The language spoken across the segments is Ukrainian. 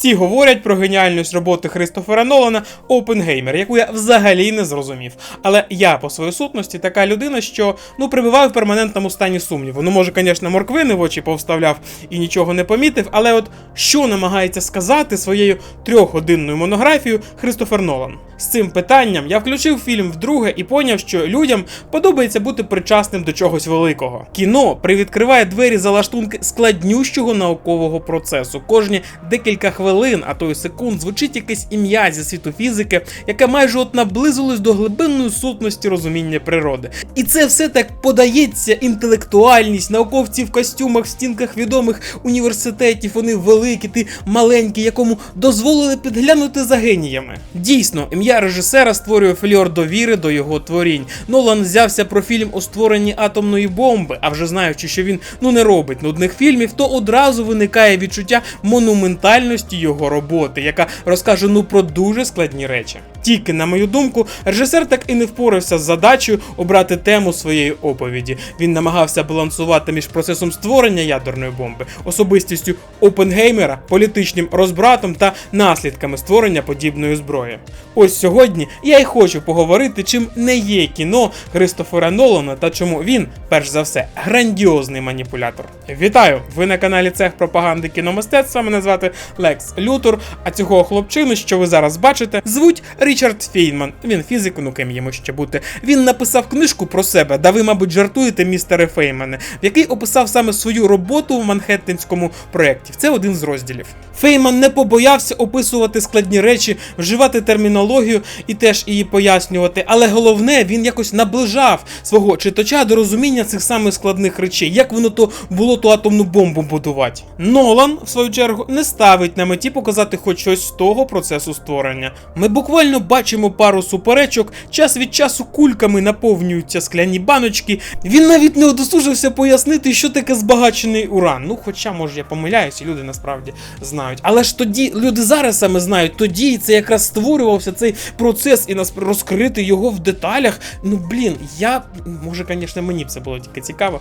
Всі говорять про геніальність роботи Христофера Нолана Опенгеймер, яку я взагалі не зрозумів. Але я по своїй сутності така людина, що ну прибуваю в перманентному стані сумніву. Ну, може, звісно, морквини в очі повставляв і нічого не помітив, але от що намагається сказати своєю трьохгодинною монографією Христофер Нолан? З цим питанням я включив фільм вдруге і поняв, що людям подобається бути причасним до чогось великого. Кіно привідкриває двері залаштунки складнющого наукового процесу. Кожні декілька хвилин, а то й секунд, звучить якесь ім'я зі світу фізики, яке майже от наблизилось до глибинної сутності розуміння природи. І це все так подається інтелектуальність, науковці в костюмах в стінках відомих університетів. Вони великі, ти маленький, якому дозволили підглянути за геніями. Дійсно, ім'я режисера створює фльор довіри до його творінь. Нолан взявся про фільм у створенні атомної бомби, а вже знаючи, що він ну не робить нудних фільмів, то одразу виникає відчуття монументальності його роботи, яка розкаже ну про дуже складні речі. Тільки, на мою думку, режисер так і не впорався з задачею обрати тему своєї оповіді. Він намагався балансувати між процесом створення ядерної бомби, особистістю Опенгеймера, політичним розбратом та наслідками створення подібної зброї. Ось сьогодні я й хочу поговорити, чим не є кіно Христофера Нолана та чому він, перш за все, грандіозний маніпулятор. Вітаю! Ви на каналі Цех пропаганди кіномистецтва. Мене звати Лекс Лютур. А цього хлопчину, що ви зараз бачите, звуть Річард Фейнман. Він фізик, ну ким йому ще бути. Він написав книжку про себе, да ви, мабуть, жартуєте, містере Феймане, в який описав саме свою роботу в Манхеттенському проєкті. Це один з розділів. Фейман не побоявся описувати складні речі, вживати термінологію і теж її пояснювати. Але головне, він якось наближав свого читача до розуміння цих самих складних речей, як воно то було ту атомну бомбу будувати. Нолан, в свою чергу, не ставить на меті показати хоч щось з того процесу створення. Ми буквально бачимо пару суперечок, час від часу кульками наповнюються скляні баночки. Він навіть не удосужився пояснити, що таке збагачений уран. Ну, хоча, може, я помиляюся, люди насправді знають. Але ж тоді люди зараз саме знають, тоді це якраз створювався цей процес і нас розкрити його в деталях. Ну блін, я може, звісно, мені б це було тільки цікаво.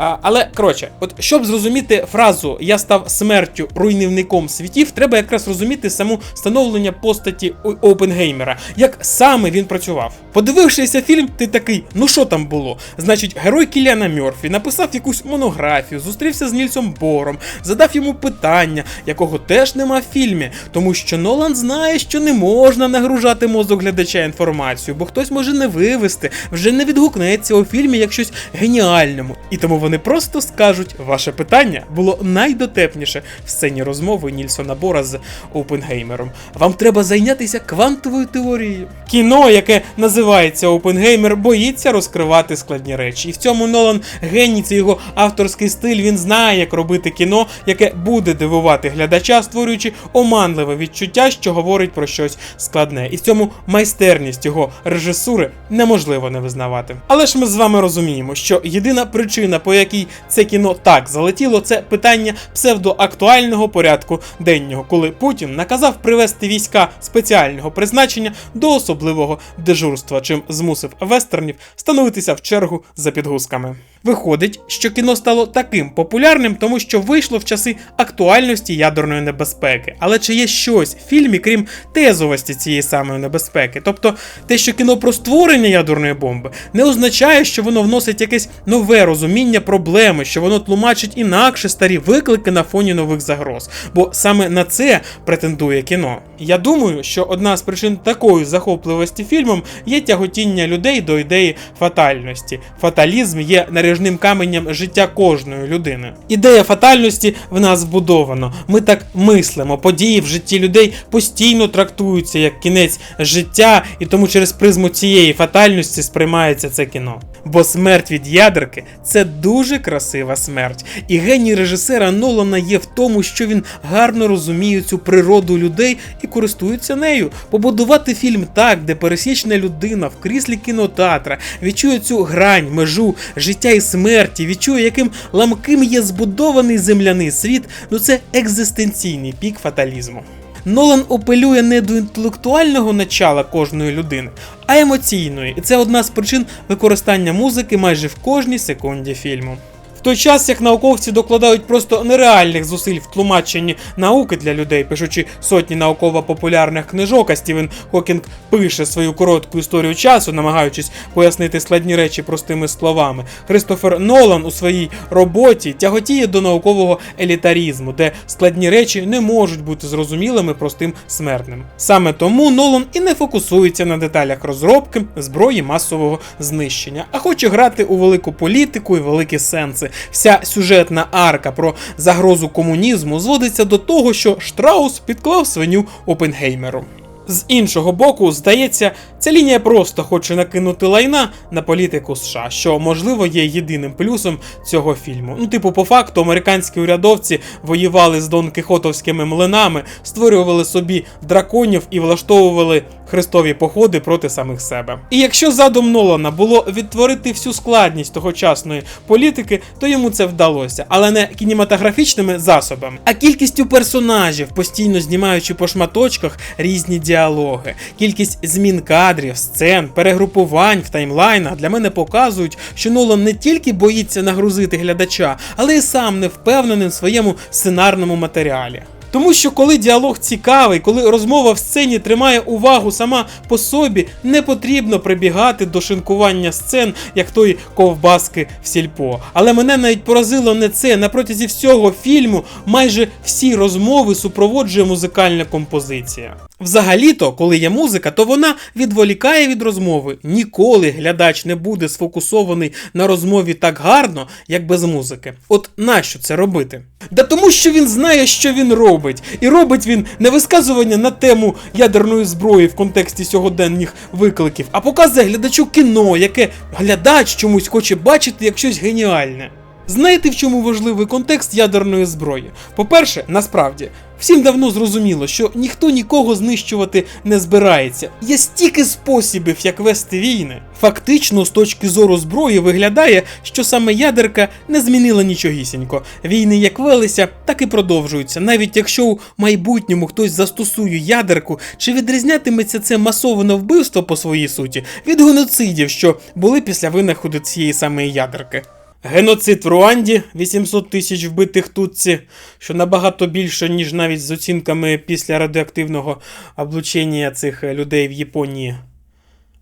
Але коротше, от щоб зрозуміти фразу Я став смертю руйнівником світів, треба якраз розуміти саму становлення постаті Опенгеймера, як саме він працював. Подивившися фільм, ти такий, ну що там було? Значить, герой Кіліана Мьорфі написав якусь монографію, зустрівся з Нільсом Бором, задав йому питання, якого теж нема в фільмі, тому що Нолан знає, що не можна нагружати мозок глядача інформацію, бо хтось може не вивести, вже не відгукнеться у фільмі як щось геніальному. І тому вони просто скажуть, ваше питання було найдотепніше в сцені розмови Нільсона Бора з Опенгеймером. Вам треба зайнятися квантовою теорією. Кіно, яке називається Опенгеймер, боїться розкривати складні речі. І в цьому Нолан геній, це його авторський стиль. Він знає, як робити кіно, яке буде дивувати глядача, створюючи оманливе відчуття, що говорить про щось складне. І в цьому майстерність його режисури неможливо не визнавати. Але ж ми з вами розуміємо, що єдина причина, по якій це кіно так залетіло, це питання псевдоактуального порядку деннього, коли Путін наказав привести війська спеціального призначення до особливого дежурства, чим змусив вестернів становитися в чергу за підгузками. Виходить, що кіно стало таким популярним, тому що вийшло в часи актуальності ядерної небезпеки. Але чи є щось в фільмі, крім тезовості цієї самої небезпеки? Тобто, те, що кіно про створення ядерної бомби, не означає, що воно вносить якесь нове розуміння проблеми, що воно тлумачить інакше старі виклики на фоні нових загроз. Бо саме на це претендує кіно. Я думаю, що одна з причин такої захопливості фільмом є тяготіння людей до ідеї фатальності. Фаталізм є наріжним каменем життя кожної людини. Ідея фатальності в нас вбудовано. Ми так мислимо. Події в житті людей постійно трактуються як кінець життя, і тому через призму цієї фатальності сприймається це кіно. Бо смерть від ядерки це дуже красива смерть. І геній режисера Нолана є в тому, що він гарно розуміє цю природу людей і користується нею. Побудувати фільм так, де пересічна людина в кріслі кінотеатра відчує цю грань, межу життя і смерті, відчує, яким ламким є збудований земляний світ, ну це екзистенційний пік фаталізму. Нолан апелює не до інтелектуального начала кожної людини, а емоційної, і це одна з причин використання музики майже в кожній секунді фільму. В той час як науковці докладають просто нереальних зусиль в тлумаченні науки для людей, пишучи сотні науково-популярних книжок, а Стівен Хокінг пише свою коротку історію часу, намагаючись пояснити складні речі простими словами. Христофер Нолан у своїй роботі тяготіє до наукового елітарізму, де складні речі не можуть бути зрозумілими простим смертним. Саме тому Нолан і не фокусується на деталях розробки зброї масового знищення, а хоче грати у велику політику і великі сенси. Вся сюжетна арка про загрозу комунізму зводиться до того, що Штраус підклав свиню Опенгеймеру. З іншого боку, здається, ця лінія просто хоче накинути лайна на політику США, що можливо є єдиним плюсом цього фільму. Ну, типу, по факту, американські урядовці воювали з Дон Кіхотовськими млинами, створювали собі драконів і влаштовували хрестові походи проти самих себе. І якщо задум Нолана було відтворити всю складність тогочасної політики, то йому це вдалося, але не кінематографічними засобами, а кількістю персонажів, постійно знімаючи по шматочках різні діалоги, кількість змін кадрів, сцен, перегрупувань в таймлайнах для мене показують, що Нолан не тільки боїться нагрузити глядача, але й сам не впевнений в своєму сценарному матеріалі. Тому що коли діалог цікавий, коли розмова в сцені тримає увагу сама по собі, не потрібно прибігати до шинкування сцен, як той ковбаски в сільпо. Але мене навіть поразило не це. На протязі всього фільму майже всі розмови супроводжує музикальна композиція. Взагалі-то, коли є музика, то вона відволікає від розмови. Ніколи глядач не буде сфокусований на розмові так гарно, як без музики. От нащо це робити? Да тому, що він знає, що він робить. І робить він не висказування на тему ядерної зброї в контексті сьогоденних викликів, а показує глядачу кіно, яке глядач чомусь хоче бачити як щось геніальне. Знаєте, в чому важливий контекст ядерної зброї? По-перше, насправді, всім давно зрозуміло, що ніхто нікого знищувати не збирається. Є стільки способів, як вести війни. Фактично, з точки зору зброї, виглядає, що саме ядерка не змінила нічогісінько. Війни як велися, так і продовжуються. Навіть якщо у майбутньому хтось застосує ядерку, чи відрізнятиметься це масоване вбивство по своїй суті від геноцидів, що були після винаходу цієї самої ядерки. Геноцид в Руанді 800 тисяч вбитих тутці, що набагато більше, ніж навіть з оцінками після радіоактивного облучення цих людей в Японії.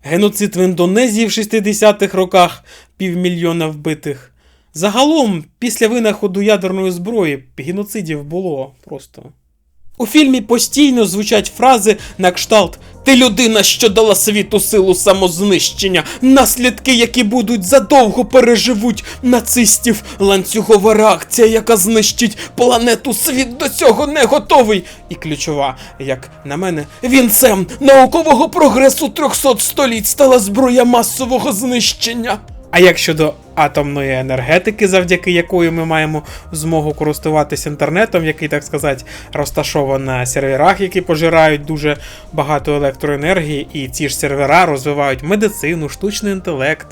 Геноцид в Індонезії в 60-х роках півмільйона вбитих. Загалом, після винаходу ядерної зброї, геноцидів було просто. У фільмі постійно звучать фрази на кшталт Ти людина, що дала світу силу самознищення, наслідки, які будуть задовго переживуть нацистів, ланцюгова реакція, яка знищить планету, світ до цього не готовий. І ключова, як на мене, вінцем наукового прогресу 300 століть стала зброя масового знищення. А як щодо атомної енергетики, завдяки якої ми маємо змогу користуватися інтернетом, який, так сказати, розташований на серверах, які пожирають дуже багато електроенергії, і ці ж сервера розвивають медицину, штучний інтелект.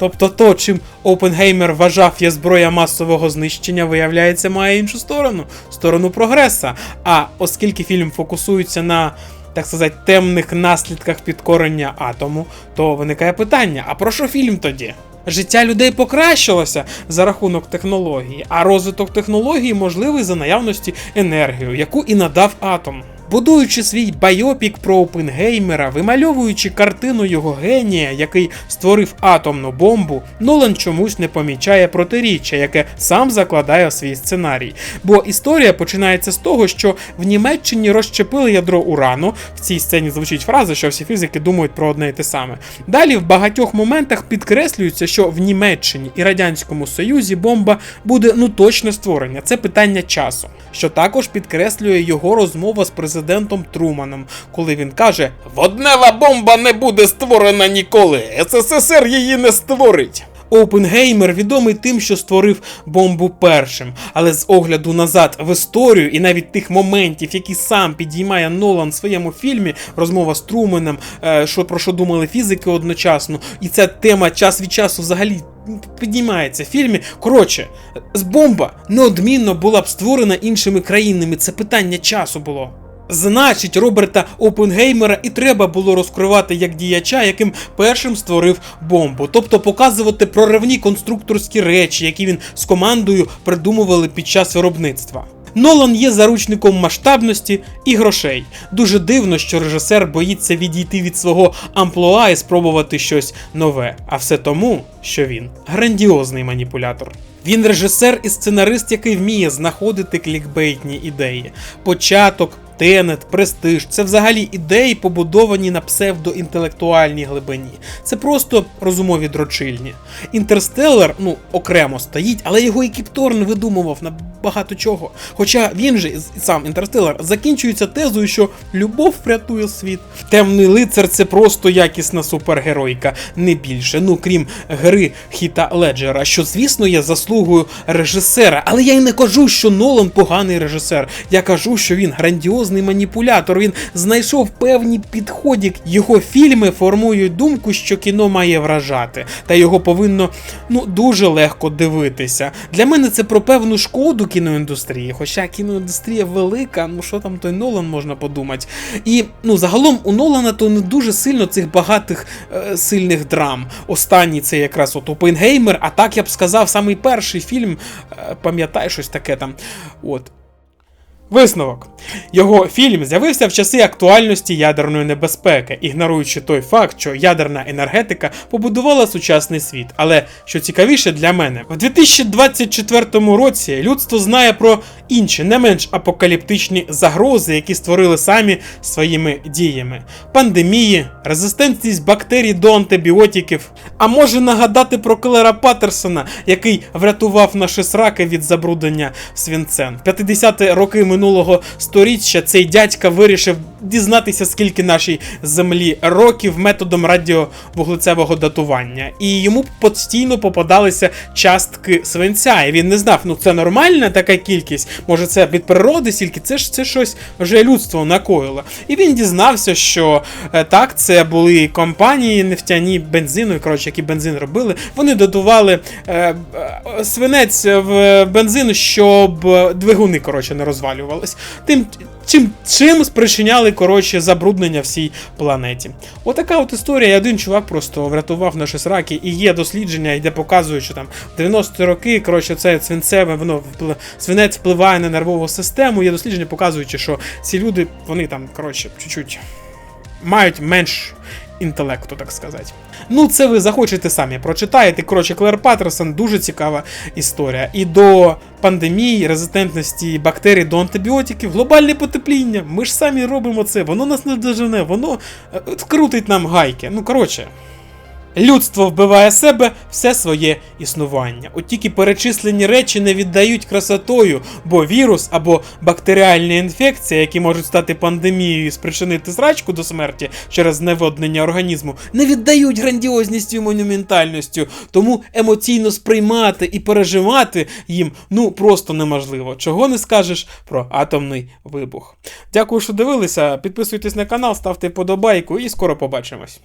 Тобто то, чим Опенгеймер вважав є зброя масового знищення, виявляється, має іншу сторону сторону прогреса. А оскільки фільм фокусується на так сказати, темних наслідках підкорення атому, то виникає питання: а про що фільм тоді? Життя людей покращилося за рахунок технології, а розвиток технології можливий за наявності енергію, яку і надав атом. Будуючи свій байопік про Опенгеймера, вимальовуючи картину його генія, який створив атомну бомбу, Нолан чомусь не помічає протиріччя, яке сам закладає в свій сценарій. Бо історія починається з того, що в Німеччині розщепили ядро урану. В цій сцені звучить фраза, що всі фізики думають про одне і те саме. Далі в багатьох моментах підкреслюється, що в Німеччині і Радянському Союзі бомба буде ну точно створення. Це питання часу, що також підкреслює його розмова з президентом президентом Труманом, коли він каже: Воднева бомба не буде створена ніколи. СССР її не створить. Опенгеймер відомий тим, що створив бомбу першим, але з огляду назад в історію і навіть тих моментів, які сам підіймає Нолан в своєму фільмі, розмова з Труменом, е, що про що думали фізики одночасно, і ця тема час від часу взагалі. Піднімається в фільмі. Коротше, бомба неодмінно була б створена іншими країнами. Це питання часу було. Значить, Роберта Опенгеймера і треба було розкривати як діяча, яким першим створив бомбу, тобто показувати проривні конструкторські речі, які він з командою придумували під час виробництва. Нолан є заручником масштабності і грошей. Дуже дивно, що режисер боїться відійти від свого амплуа і спробувати щось нове. А все тому, що він грандіозний маніпулятор. Він режисер і сценарист, який вміє знаходити клікбейтні ідеї. Початок, Тенет, престиж це взагалі ідеї, побудовані на псевдоінтелектуальній глибині. Це просто розумові дрочильні. Інтерстеллар, ну, окремо стоїть, але його і Кіпторн видумував на багато чого. Хоча він же, сам Інтерстеллар, закінчується тезою, що любов врятує світ. Темний лицар це просто якісна супергеройка, не більше. Ну крім гри Хіта Леджера, що, звісно, є заслугою режисера. Але я й не кажу, що Нолан поганий режисер. Я кажу, що він грандіозний маніпулятор. Він знайшов певні підходи. Його фільми формують думку, що кіно має вражати, та його повинно ну дуже легко дивитися. Для мене це про певну шкоду кіноіндустрії. Хоча кіноіндустрія велика, ну що там той Нолан можна подумати. І ну загалом у Нолана то не дуже сильно цих багатих е, сильних драм. Останній це якраз от Опенгеймер, а так я б сказав, самий перший фільм, е, пам'ятаю щось таке там. От. Висновок. Його фільм з'явився в часи актуальності ядерної небезпеки, ігноруючи той факт, що ядерна енергетика побудувала сучасний світ. Але що цікавіше для мене, в 2024 році людство знає про інші не менш апокаліптичні загрози, які створили самі своїми діями: пандемії, резистентність бактерій до антибіотиків. А може нагадати про Клера Паттерсона, який врятував наші сраки від забруднення свинцем. В 50-ті роки минулого сторіччя цей дядька вирішив дізнатися, скільки нашій землі років методом радіовуглецевого датування. І йому постійно попадалися частки свинця. І він не знав, ну це нормальна така кількість, може це від природи, стільки це ж це щось вже людство накоїло. І він дізнався, що е, так, це були компанії нефтяні бензину, і коротше, які бензин робили. Вони додавали е, е, свинець в бензин, щоб двигуни коротше не розвалювались. Тим чим, чим спричиняли коротше забруднення всій планеті. Отака от історія. Один чувак просто врятував наші сраки, і є дослідження, де показують, що там в 90-ті роки, коротше, це свинцеве, воно свинець впливає на нервову систему. Є дослідження, показуючи, що ці люди, вони там, коротше, чуть-чуть мають менш інтелекту, так сказати. Ну, це ви захочете самі прочитаєте. Коротше, Клер Паттерсон дуже цікава історія. І до пандемії, резистентності бактерій до антибіотиків, глобальне потепління. Ми ж самі робимо це, воно нас не дожене, воно вкрутить нам гайки. Ну, коротше. Людство вбиває себе все своє існування. От тільки перечислені речі не віддають красотою, бо вірус або бактеріальні інфекції, які можуть стати пандемією і спричинити зрачку до смерті через зневоднення організму, не віддають грандіозністю і монументальністю. Тому емоційно сприймати і переживати їм ну просто неможливо. Чого не скажеш про атомний вибух. Дякую, що дивилися. Підписуйтесь на канал, ставте подобайку і скоро побачимось.